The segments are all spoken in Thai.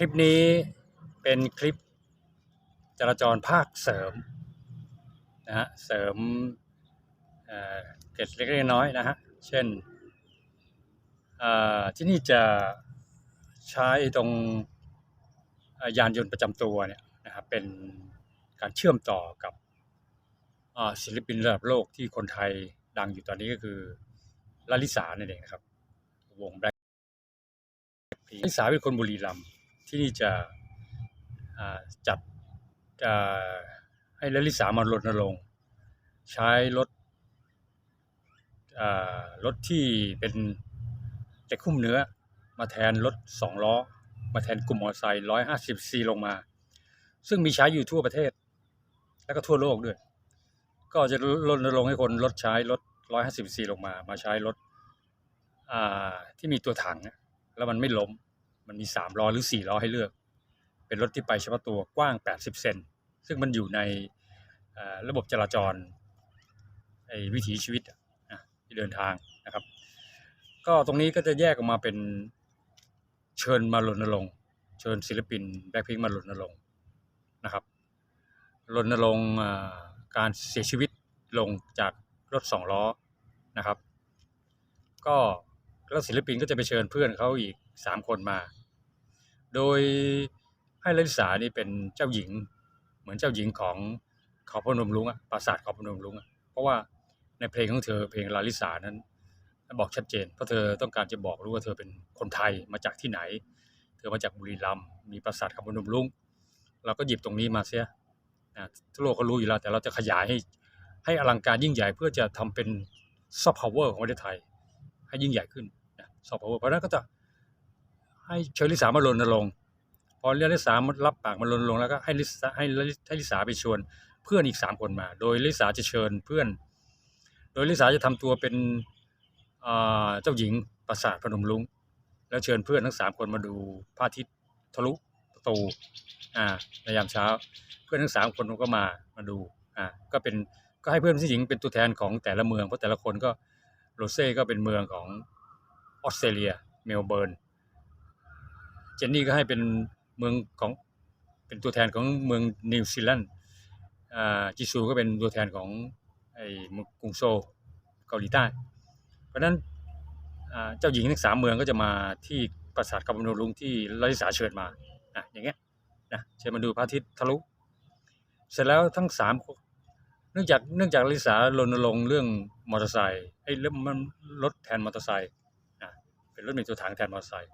ลิปนี้เป็นคลิปจราจรภาคเสริมนะฮะเสริมเกร็ดเล็กๆน้อยๆนะฮะเช่นที่นี่จะใช้ตรงยานยนต์ประจำตัวเนี่ยนะครับเป็นการเชื่อมต่อกับศิลปินระดับโลกที่คนไทยดังอยู่ตอนนี้ก็คือลลิสานั่นเองนะครับ วงแบล็คลลิสาเป็นคนบุรีรัมย์ ที่นี่จะจัดอ่าให้ลลิสามารณรงค์ใช้รถรถที่เป็นเหล็กคุ้มเนื้อมาแทนรถสองล้อ มาแทนกลุ่มมอเตอร์ไซค์ร้อยห้าสิบซีลงมา ซึ่งมีใช้อยู่ทั่วประเทศ แล้วก็ทั่วโลกด้วย ก็จะรณรงค์ให้คนลดใช้รถร้อยห้าสิบซีลงมา มาใช้รถที่มีตัวถังแล้วมันไม่ล้ม มันมี 3 ล้อหรือ 4 ล้อให้เลือก เป็นรถที่ไปเฉพาะตัวกว้าง 80 เซน ซึ่งมันอยู่ในระบบจราจรไอ้วิถีชีวิตนะที่เดินทางนะครับ ก็ตรงนี้ก็จะแยกออกมาเป็นเชิญมารณรงค์เชิญศิลปินแบ็คพิงมารณรงค์นะครับรณรงค์การเสียชีวิตลงจากรถสองล้อนะครับ ก็แล้วศิลปินก็จะไปเชิญเพื่อนเขาอีกสามคนมา โดยให้ลลิสานี่เป็นเจ้าหญิง เหมือนเจ้าหญิงของขาพนมรุ้งอะปราสาทขาพนมรุ้งอะเพราะว่าในเพลงของเธอเพลงลาลิสานั้น บอกชัดเจนเพราะเธอต้องการจะบอกรู้ว่าเธอเป็นคนไทยมาจากที่ไหน เธอมาจากบุรีรัมย์มีปราสาทขาพนมรุ้งเราก็หยิบตรงนี้มาเสียนะทั่วโลกก็รู้อยู่แล้ว แต่เราจะขยายให้ให้อลังการยิ่งใหญ่เพื่อจะทำเป็นซอฟต์พาวเวอร์ของประเทศไทย ให้ยิ่งใหญ่ขึ้นนะซอฟต์พาวเวอร์เพราะนั้นก็จะ ให้เชิญลิสามารณรงค์พอเรียกลิสามารับปากมารณรงค์แล้วก็ให้ลิสาให้ลิให้ลิสาไปชวนเพื่อนอีกสามคนมา โดยลิสาจะเชิญเพื่อน โดยลิสาจะทำตัวเป็นเจ้าหญิงปราสาทพนมรุ้งแล้วเชิญเพื่อนทั้งสามคนมาดูพระอาทิตย์ทะลุประตูอ่าในยามเช้า เพื่อนทั้งสามคนก็มามาดูอ่าก็เป็นก็ให้เพื่อนผู้หญิงเป็นตัวแทนของแต่ละเมืองเพราะแต่ละคนก็โรเซ่ก็เป็นเมืองของออสเตรเลียเมลเบิร์น จนนี่ก็ให้เป็นเมืองของเป็นตัวแทนของเมืองนิวซีแลนด์อ่าจิซูก็เป็นตัวแทนของไอ้เมืองกรุงโซลเกาหลีใต้ เพราะนั้นอ่าเจ้าหญิงทั้งสามเมืองก็จะมาที่ปราสาทคาบโนลุงที่ลาลิสาเชิญมาอะอย่างเงี้ยนะเชิญมาดูพระอาทิตย์ทะลุ เสร็จแล้วทั้งสามเนื่องจากเนื่องจากลิสารณรงค์เรื่องมอเตอร์ไซค์ไอ้เรื่องมันรถแทนมอเตอร์ไซค์อ่าเป็นรถมีตัวถังแทนมอเตอร์ไซค์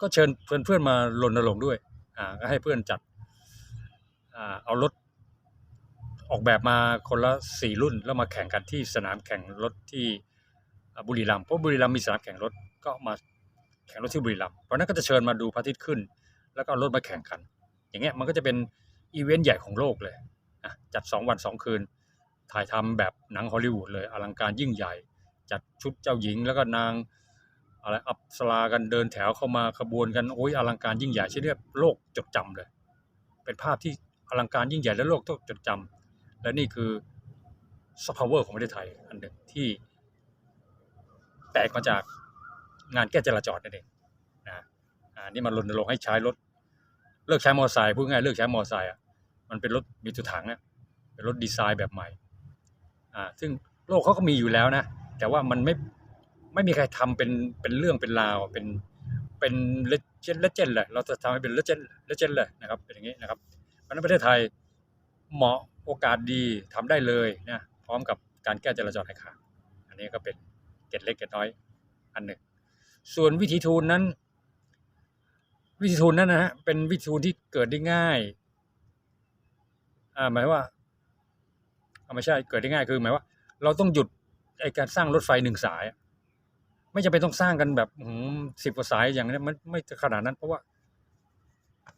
ก็เชิญเพื่อนเพื่อนๆมารณรงค์ด้วยอ่าก็ให้เพื่อนจัดอ่าเอารถออกแบบมาคนละสี่รุ่นแล้วมาแข่งกันที่สนามแข่งรถที่บุรีรัมย์เพราะบุรีรัมย์มีสนามแข่งรถก็มาแข่งรถที่บุรีรัมย์เพราะนั้นก็จะเชิญมาดูพระอาทิตย์ขึ้น แล้วก็เอารถมาแข่งกัน อย่างเงี้ยมันก็จะเป็นอีเวนต์ใหญ่ของโลกเลยอะจัดสองวันสองคืน ถ่ายทำแบบหนังฮอลลีวูดเลยอลังการยิ่งใหญ่ จัดชุดเจ้าหญิงแล้วก็นาง อะไรอัปสรากันเดินแถวเข้ามาขบวนกันโอ้ยอลังการยิ่งใหญ่ที่เรียกโลกจดจำเลย เป็นภาพที่อลังการยิ่งใหญ่และโลกต้องจดจำและนี่คือซอฟต์พาวเวอร์ของประเทศไทยอันหนึ่งที่แตกมาจากงานแก้จราจรนั่นเองนะอ่านี่มันรณรงค์ให้ใช้รถ เลิกใช้มอเตอร์ไซค์พูดง่ายเลิกใช้มอเตอร์ไซค์อะมันเป็นรถมีตัวถังอะเป็นรถดีไซน์แบบใหม่อ่าซึ่งโลกเขาก็มีอยู่แล้วนะแต่ว่ามันไม่ ไม่มีใครทำเป็นเป็นเรื่องเป็นราวเป็นเป็นเลเจนเลเจนเลยเราจะทำให้เป็นเลเจนเลเจนเลยนะครับเป็นอย่างนี้นะครับเพราะนั้นประเทศไทยเหมาะโอกาสดีทำได้เลยนะพร้อมกับการแก้จราจรให้ขาดอันนี้ก็เป็นเกร็ดเล็กเกร็ดน้อยอันหนึ่ง ส่วนวิธีทูลนั้น วิธีทูลนั้นนะฮะเป็นวิธีทูลที่เกิดได้ง่ายอ่าหมายว่าอ่าไม่ใช่เกิดได้ง่ายคือหมายว่า เราต้องหยุดไอการสร้างรถไฟหนึ่งสาย ไม่จำเป็นต้องสร้างกันแบบสิบกว่าสายอย่างนี้มันไม่ขนาดนั้น เพราะว่า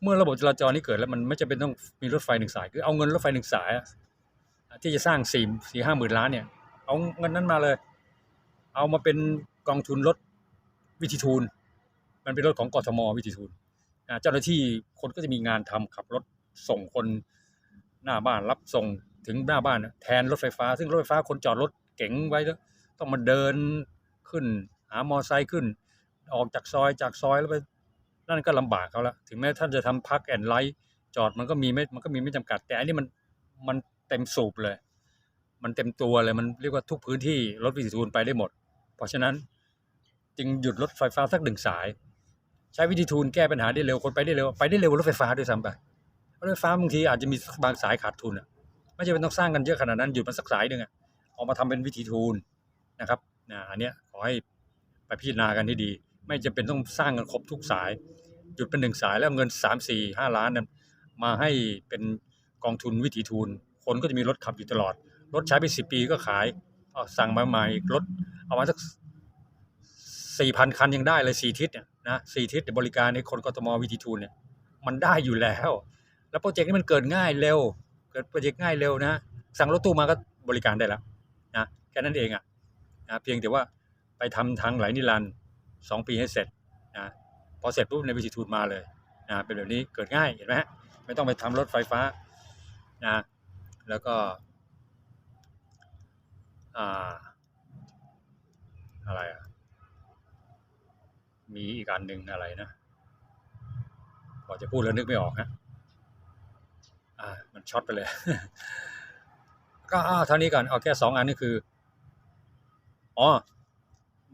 เมื่อระบบจราจรนี้เกิดแล้วมันไม่จำเป็นต้องมีรถไฟหนึ่งสาย คือเอาเงินรถไฟหนึ่งสาย ที่จะสร้างสี่สี่ห้าหมื่นล้านเนี่ย เอาเงินนั้นมาเลย เอามาเป็นกองทุนรถวิธีทูลมันเป็นรถของกทมวิธีทูลเจ้าหน้าที่คนก็จะมีงานทำขับรถส่งคนหน้าบ้านรับส่งถึงหน้าบ้านแทนรถไฟฟ้า ซึ่งรถไฟฟ้าคนจอดรถเก๋งไว้แล้วต้องมาเดินขึ้น หามอไซค์ขึ้น ออกจากซอยจากซอยแล้วไปนั่นก็ลำบากเขาละถึงแม้ท่านจะทำพักแอนไลท์จอดมันก็มีไม่มันก็มีไม่จำกัด แต่อันนี้มันมันเต็มสูบเลย มันเต็มตัวเลยมันเรียกว่าทุกพื้นที่รถวิถีทูนไปได้หมด เพราะฉะนั้นจึงหยุดรถไฟฟ้าสักหนึ่งสาย ใช้วิธีทูนแก้ปัญหาได้เร็วคนไปได้เร็วไปได้เร็วกว่ารถไฟฟ้าด้วยซ้ำไปรถไฟฟ้าบางทีอาจจะมีบางสายขาดทุนอะไม่จำเป็นต้องสร้างกันเยอะขนาดนั้นหยุดมันสักสายหนึ่งอะออกมาทำเป็นวิธีทูนนะครับนะอันเนี้ยขอให้ ไปพิจารณากันให้ดี ไม่จำเป็นต้องสร้างกันครบทุกสาย หยุดเป็นหนึ่งสายแล้วเงินสามสี่ห้าล้านนั้นมาให้เป็นกองทุนวิถีทูนคนก็จะมีรถขับอยู่ตลอด รถใช้ไปสิปีก็ขายสั่งมาใหม่อีกรถเอามาสักสี่พันคันยังได้เลยสี่ทิศเนี่ยนะสี่ทิศบริการในคนกทมวิถีทูนเนี่ยมันได้อยู่แล้ว แล้วโปรเจกต์นี้มันเกิดง่ายเร็ว เกิดโปรเจกต์ง่ายเร็วนะ สั่งรถตู้มาก็บริการได้แล้วนะแค่นั้นเองอะนะเพียงแต่ว่า ไปทำทางไหลนิรันต์สองปีให้เสร็จนะพอเสร็จปุ๊บในวิถีทูนมาเลยนะเป็นแบบนี้เกิดง่ายเห็นไหมฮะไม่ต้องไปทำรถไฟฟ้านะแล้วก็ออะไรอะมีอีกอันหนึ่งอะไรนะพอจะพูดแล้วนึกไม่ออกฮะอ่ามันช็อตไปเลย ก็อ้าวเท่านี้ก่อนเอาแค่สองอันนี่คืออ๋อ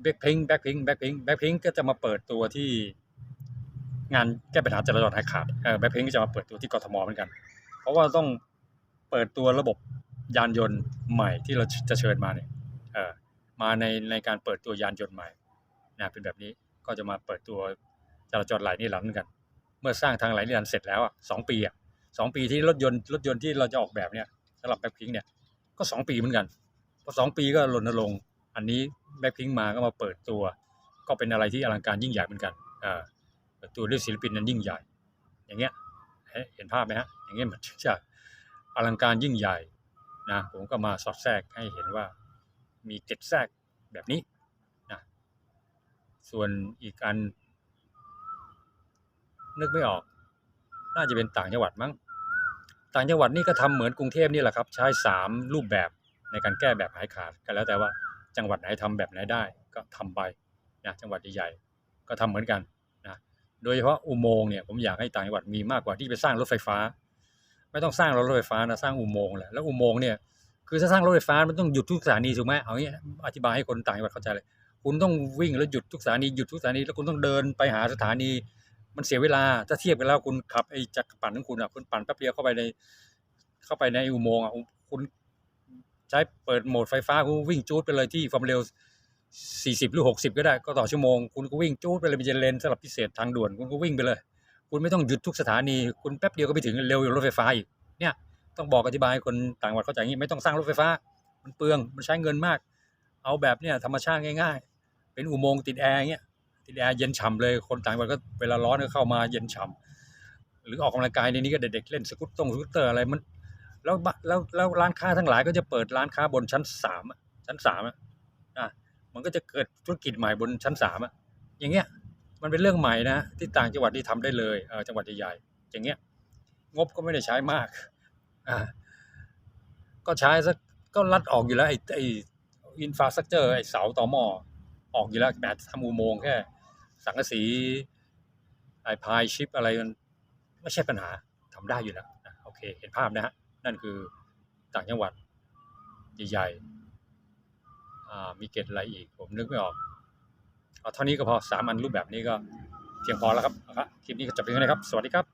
แบ็คพิงแบ็คพิงแบ็คพิงแบ็คพิงก็จะมาเปิดตัวที่งานแก้ปัญหาจราจรหายขาดแบ็คพิงก็จะมาเปิดตัวที่กทมเหมือนกัน เพราะว่าต้องเปิดตัวระบบยานยนต์ใหม่ที่เราจะเชิญมาเนี่ยมาในในการเปิดตัวยานยนต์ใหม่นะเป็นแบบนี้ก็จะมาเปิดตัวจราจรไหลนิรันดร์เหมือนกัน เมื่อสร้างทางไหลนิรันดร์เสร็จแล้วอะสองปีอะสองปีที่รถยนต์รถยนต์ที่เราจะออกแบบเนี่ยสำหรับแบ็คพิงเนี่ยก็สองปีเหมือนกันพอสองปีก็รณรงค์ อันนี้แบ็คพิงมาก็มาเปิดตัว ก็เป็นอะไรที่อลังการยิ่งใหญ่เหมือนกันเปิดตัวด้วยศิลปินนั้นยิ่งใหญ่ อย่างเงี้ยเห็นภาพไหมฮะอย่างเงี้ยมันจะอลังการยิ่งใหญ่นะผมก็มาสอดแทรกให้เห็นว่ามีเกร็ดแทรกแบบนี้นะส่วนอีกอัน นึกไม่ออก น่าจะเป็นต่างจังหวัดมั้งต่างจังหวัดนี่ก็ทำเหมือนกรุงเทพนี่แหละครับ ใช้สามรูปแบบในการแก้แบบหายขาดกันแล้วแต่ว่า จังหวัดไหนทำแบบไหนได้ก็ทำไปนะจังหวัดใหญ่ๆก็ทำเหมือนกันนะโดยเฉพาะอุโมงค์เนี่ยผมอยากให้ต่างจังหวัดมีมากกว่าที่ไปสร้างรถไฟฟ้า ไม่ต้องสร้างรถไฟฟ้านะสร้างอุโมงค์แหละแล้วอุโมงค์เนี่ยคือถ้าสร้างรถไฟฟ้ามันต้องหยุดทุกสถานีถูกไหมเอางี้อธิบายให้คนต่างจังหวัดเข้าใจเลย คุณต้องวิ่งแล้วหยุดทุกสถานีหยุดทุกสถานีแล้วคุณต้องเดินไปหาสถานี มันเสียเวลาถ้าเทียบกันแล้วคุณขับไอ้จักรปั่นของคุณอะคุณปั่นแป๊บเดียวเข้าไปใน เข้าไปในอุโมงค์อะคุณ ช้เปิดโหมดไฟฟ้าคุณวิ่งจูดไปเลยที่ความเร็ว 40 หรือ 60 ก็ได้ก็ต่อชั่วโมง คุณก็วิ่งจูดไปเลยเป็นเลนสำหรับพิเศษทางด่วนคุณก็วิ่งไปเลย คุณไม่ต้องหยุดทุกสถานี คุณแป๊บเดียวก็ไปถึงเร็วอย่รถไฟฟ้าอีกเนี่ยต้องบอกอธิบายคนต่างจังหวัดเข้าใจงี้ไม่ต้องสร้างรถไฟฟ้า มันเปลืองมันใช้เงินมาก เอาแบบเนี่ยธรรมชาติง่าย ๆ เป็นอุโมงค์ติดแอร์เงี้ยติดแอร์เย็นฉ่ำเลยคนต่างจังหวัดก็เวลาร้อนก็เข้ามาเย็นฉ่ำหรือออกกำลังกายในนี้ก็เด็กๆเล่นสกุตตงสกุตเตอร์อะไรมัน แล้วแล้วแล้วร้านค้าทั้งหลายก็จะเปิดร้านค้าบนชั้นสามชั้นสามอะมันก็จะเกิดธุรกิจใหม่บนชั้นสามอะอย่างเงี้ยมันเป็นเรื่องใหม่นะที่ต่างจังหวัดที่ทำได้เลยเออจังหวัดใหญ่ๆอย่างเงี้ยงบก็ไม่ได้ใช้มากอ่าก็ใช้สักก็รัดออกอยู่แล้วไอ้ไอ้อินฟราสตรักเจอร์ไอ้เสาต่อหม้อออกอยู่แล้วแบบทำอุโมงค์แค่ สังกะสีไอ้พายชิปอะไรมันไม่ใช่ปัญหาทำได้อยู่แล้วโอเค เห็นภาพนะฮะ นั่นคือต่างจังหวัดใหญ่ๆมีเกตอะไรอีก ผมนึกไม่ออก เอาเท่านี้ก็พอสามอันรูปแบบนี้ก็เพียงพอแล้วครับครับคลิปนี้ก็จบเพียงเท่านี้ครับ สวัสดีครับ